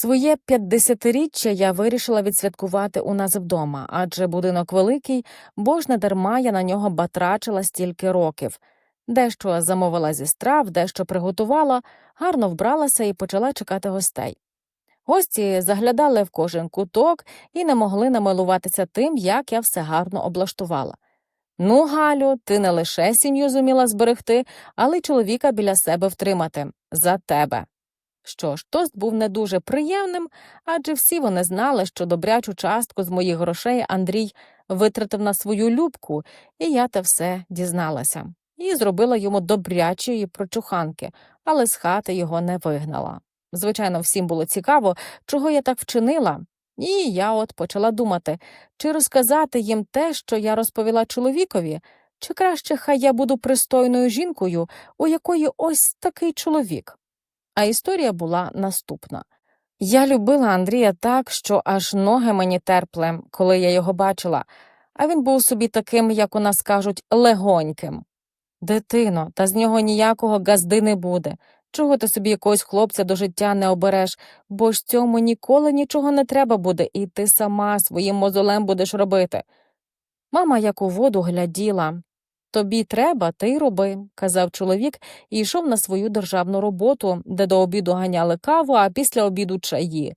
Своє 50-річчя я вирішила відсвяткувати у нас вдома, адже будинок великий, бо ж не дарма я на нього батрачила стільки років. Дещо замовила зі страв, дещо приготувала, гарно вбралася і почала чекати гостей. Гості заглядали в кожен куток і не могли намилуватися тим, як я все гарно облаштувала. Ну, Галю, ти не лише сім'ю зуміла зберегти, але й чоловіка біля себе втримати за тебе. Що ж, тост був не дуже приємним, адже всі вони знали, що добрячу частку з моїх грошей Андрій витратив на свою любку, і я те все дізналася. І зробила йому добрячої прочуханки, але з хати його не вигнала. Звичайно, всім було цікаво, чого я так вчинила. І я от почала думати, чи розказати їм те, що я розповіла чоловікові, чи краще хай я буду пристойною жінкою, у якої ось такий чоловік. А історія була наступна. Я любила Андрія так, що аж ноги мені терпли, коли я його бачила, а він був собі таким, як у нас кажуть, легоньким. Дитино, та з нього ніякого газди не буде. Чого ти собі якогось хлопця до життя не обереш, бо ж цьому ніколи нічого не треба буде, і ти сама своїм мозолем будеш робити. Мама як у воду гляділа. Тобі треба, ти й роби, казав чоловік і йшов на свою державну роботу, де до обіду ганяли каву, а після обіду чаї.